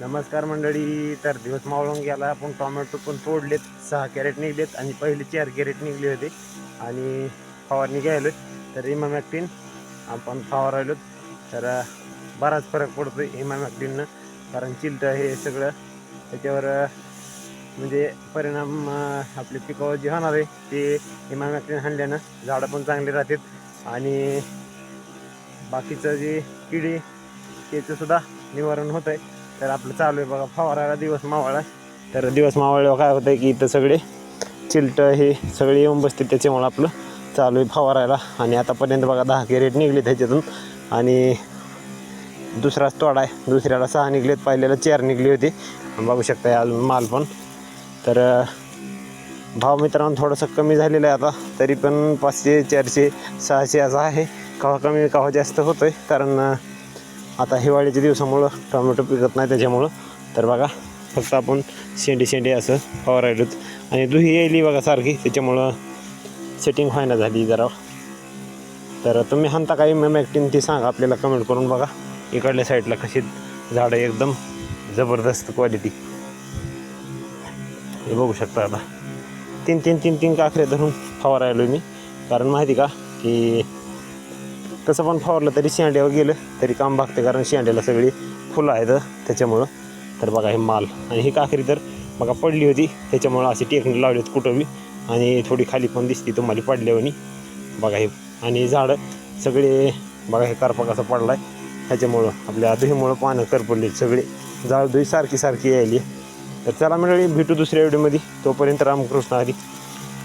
नमस्कार मंडळी तर दिवस मावळून गेला. आपण टोमॅटो पण तोडलेत सहा कॅरेट निघलेत आणि पहिले चार कॅरेट निघले होते. आणि फवारणी घ्यायलो तर इमामॅक्टिन आपण फवारायलो तर बराच फरक पडतो इमामॅक्टिननं कारण चिलटं हे सगळं त्याच्यावर म्हणजे परिणाम आपले आपल्या पिकावर जे होणार आहे ते इमामॅक्टिन हाणल्यानं झाडं पण चांगली राहतात आणि बाकीचं जे किडी त्याचंसुद्धा निवारण होत आहे तर आपलं चालू आहे बघा फवारायला दिवस मावळा तर दिवस मावळल्यावर काय होतं की इथं सगळे चिलट हे सगळे येऊन बसते त्याच्यामुळं आपलं चालू आहे फवारायला. आणि आतापर्यंत बघा दहा कॅरेट निघले त्याच्यातून आणि दुसराच तोडा आहे. दुसऱ्याला सहा निघलेत पहिल्याला चार निघले होते. बघू शकता अजून माल पण. तर भाव मित्रांनो थोडंसं कमी झालेलं आहे आता. तरी पण पाचशे चारशे सहाशे असा आहे. कवा कमी कवा जास्त होतो आहे कारण आता हिवाळीच्या दिवसामुळं टोमॅटो पिकत नाही त्याच्यामुळं. तर बघा फक्त आपण शेंडी शेंडी असं फवारायलोच आणि दुही यायली बघा सारखी त्याच्यामुळं सेटिंग व्हायना झाली जरा. तर तुम्ही हांता काही मॅमॅक्टिन ती सांगा आपल्याला कमेंट करून बघा. इकडल्या साईडला कशी झाडं एकदम जबरदस्त क्वालिटी हे बघू शकता आता. तीन तीन तीन तीन काखरे धरून फवारायलो मी. कारण माहिती का की तसं पण फवारलं तरी शेंड्यावर गेलं तरी काम भागते कारण शेंड्याला सगळी फुलं आहेत त्याच्यामुळं. तर बघा हे माल आणि ही काकरी तर बघा पडली होती त्याच्यामुळं अशी टेकणी लावली होती कुठं बी. आणि थोडी खाली पण दिसते तुम्हाला पडल्यावनी बघा हे आणि झाडं सगळे बघा हे करपा कसा पडला आहे ह्याच्यामुळं आपल्या दुहीमुळं पानं करपडली सगळे. झाड दुही सारखी सारखी यायली. तर चला मंडळी भेटू दुसऱ्या व्हिडिओमध्ये तोपर्यंत रामकृष्ण हरी.